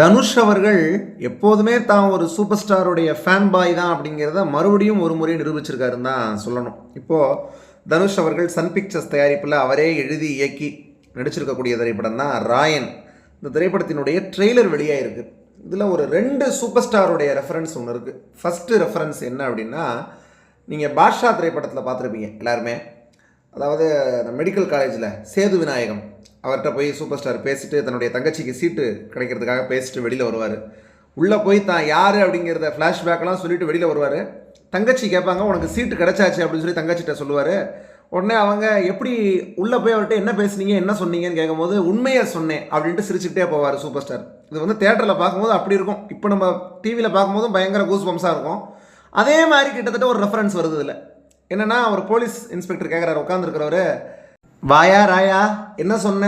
தனுஷ் அவர்கள் எப்போதுமே தான் ஒரு சூப்பர் ஸ்டாருடைய ஃபேன் பாய் தான் அப்படிங்கிறத மறுபடியும் ஒரு முறை நிரூபிச்சிருக்காருன்னு தான் சொல்லணும். இப்போது தனுஷ் அவர்கள் சன் பிக்சர்ஸ் தயாரிப்பில் அவரே எழுதி இயக்கி நடிச்சிருக்கக்கூடிய திரைப்படம் தான் ராயன். இந்த திரைப்படத்தினுடைய ட்ரெய்லர் வெளியாயிருக்கு. இதில் ஒரு ரெண்டு சூப்பர் ஸ்டாருடைய ரெஃபரன்ஸ் ஒன்று இருக்குது ஃபஸ்ட்டு ரெஃபரன்ஸ் என்ன அப்படின்னா நீங்கள் பாட்ஷா திரைப்படத்தில் பார்த்துருப்பீங்க எல்லாருமே. அதாவது இந்த மெடிக்கல் காலேஜில் சேது விநாயகம். அவர்கிட்ட போய் சூப்பர் ஸ்டார் பேசிட்டு தன்னுடைய தங்கச்சிக்கு சீட்டு கிடைக்கிறதுக்காக பேசிட்டு வெளியில் வருவார். உள்ளே போய் தான் யார் அப்படிங்கிறத ஃப்ளாஷ்பேக்கெலாம் சொல்லிட்டு வெளியில் வருவார். தங்கச்சி கேட்பாங்க உனக்கு சீட்டு கிடைச்சாச்சு அப்படின்னு சொல்லி தங்கச்சிட்ட சொல்லுவார். உடனே அவங்க எப்படி உள்ளே போய் அவர்கிட்ட என்ன பேசுனீங்க என்ன சொன்னீங்கன்னு கேட்கும்போது உண்மையை சொன்னேன் அப்படின்ட்டு சிரிச்சுக்கிட்டே போவார் சூப்பர் ஸ்டார் இது வந்து தேட்டரில் பார்க்கும்போது அப்படி இருக்கும். இப்போ நம்ம டிவியில் பார்க்கும்போதும் பயங்கர கூஸ் பம்ஸாக இருக்கும். அதே மாதிரி கிட்டத்தட்ட ஒரு ரெஃபரன்ஸ் வருது இதில். என்னென்னா அவர் போலீஸ் இன்ஸ்பெக்டர் கேட்குறாரு உட்காந்துருக்கிறவர் வாயா ராயா என்ன சொன்ன?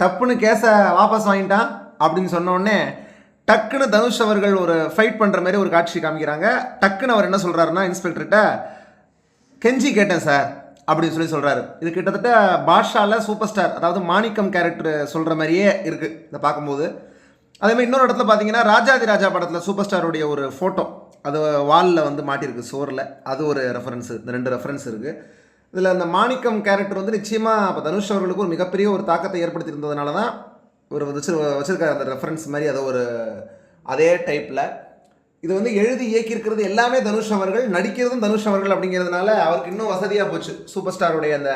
டப்புன்னு கேஸை வாபஸ் வாங்கிட்டான் அப்படின்னு சொன்ன உடனே டக்குன்னு தனுஷ் அவர்கள் ஒரு ஃபைட் பண்ணுற மாதிரி ஒரு காட்சி காமிக்கிறாங்க. டக்குன்னு அவர் என்ன சொல்கிறாருன்னா இன்ஸ்பெக்டர்கிட்ட கெஞ்சி கேட்டேன் சார் அப்படின்னு சொல்லி சொல்கிறாரு இது கிட்டத்தட்ட பாஷாவில் சூப்பர் ஸ்டார் அதாவது மாணிக்கம் கேரக்டர் சொல்கிற மாதிரியே இருக்குது இதை பார்க்கும்போது. அதே மாதிரி இன்னொரு இடத்துல பார்த்தீங்கன்னா ராஜாதி ராஜா படத்தில் சூப்பர் ஸ்டாருடைய ஒரு ஃபோட்டோ அது வாலில் வந்து மாட்டியிருக்கு சோரில். அது ஒரு ரெஃபரன்ஸு இந்த ரெண்டு ரெஃபரன்ஸ் இருக்குது இதில் அந்த மாணிக்கம் கேரக்டர் வந்து நிச்சயமாக இப்போ தனுஷ் அவர்களுக்கு ஒரு மிகப்பெரிய ஒரு தாக்கத்தை ஏற்படுத்தியிருந்ததுனால தான் ஒரு வச்சு வச்சுருக்கார் அந்த ரெஃபரன்ஸ் மாதிரி அதை ஒரு அதே டைப்பில் இது வந்து எழுதி இயக்கியிருக்கிறது எல்லாமே தனுஷ் அவர்கள் நடிக்கிறதும் தனுஷ் அவர்கள் அப்படிங்கிறதுனால அவருக்கு இன்னும் வசதியாக போச்சு. சூப்பர் ஸ்டாருடைய அந்த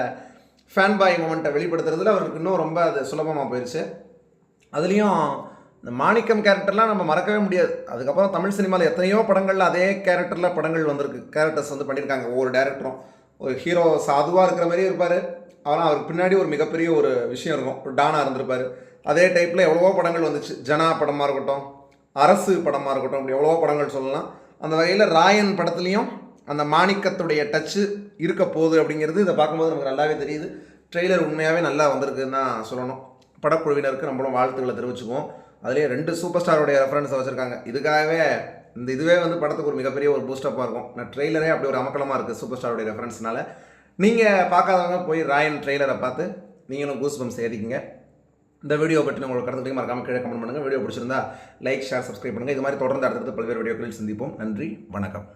ஃபேன் பாய் மூமெண்ட்டை வெளிப்படுத்துறதுல அவருக்கு இன்னும் ரொம்ப அது சுலபமாக போயிடுச்சு அதுலேயும் இந்த மாணிக்கம் கேரக்டர்லாம் நம்ம மறக்கவே முடியாது. அதுக்கப்புறம் தமிழ் சினிமாவில் எத்தனையோ படங்களில் அதே கேரக்டரில் படங்கள் வந்திருக்கு. கேரக்டர்ஸ் வந்து பண்ணியிருக்காங்க ஒவ்வொரு டேரக்டரும் ஒரு ஹீரோ சாதுவாக இருக்கிற மாதிரியே இருப்பார். ஆனால் அவருக்கு பின்னாடி ஒரு மிகப்பெரிய ஒரு விஷயம் இருக்கும். ஒரு டானாக இருந்திருப்பார். அதே டைப்பில் எவ்வளவோ படங்கள் வந்துச்சு. ஜனா படமாக இருக்கட்டும் அரசு படமாக இருக்கட்டும் அப்படி எவ்வளவோ படங்கள் சொல்லலாம். அந்த வகையில் ராயன் படத்துலேயும் அந்த மாணிக்கத்துடைய டச்சு இருக்க போகுது அப்படிங்கிறது இதை பார்க்கும்போது நமக்கு நல்லாவே தெரியுது. ட்ரெய்லர் உண்மையாகவே நல்லா வந்திருக்குன்னு தான் சொல்லணும். படக்குழுவினருக்கு நம்மளும் வாழ்த்துக்களை தெரிவிச்சுக்குவோம். அதுலேயே ரெண்டு சூப்பர் ஸ்டாருடைய ரெஃபரன்ஸை வச்சுருக்காங்க. இதுக்காகவே இந்த இதுவே வந்து படத்துக்கு ஒரு மிகப்பெரிய ஒரு பூஸ்டப்பாக இருக்கும். நான் ட்ரெய்லரே அப்படி ஒரு அமக்கலமாக இருக்குது சூப்பர் ஸ்டாருடைய ரெஃபரன்ஸ்னால நீங்கள் பார்க்காதவங்க போய் ராயன் ட்ரெய்லரை பார்த்து நீங்களும் கூஸ் பம்ஸ் ஏறிக்கிங்க. இந்த வீடியோ பற்றி உங்களுக்கு கடந்துட்டு மறக்காமல் கீழே கமெண்ட் பண்ணுங்கள் வீடியோ பிடிச்சிருந்தா லைக் ஷேர் சப்ஸ்கிரைப் பண்ணுங்கள் இது மாதிரி தொடர்ந்து அடுத்தடுத்து பல்வேறு வீடியோக்களில் சந்திப்போம். நன்றி வணக்கம்.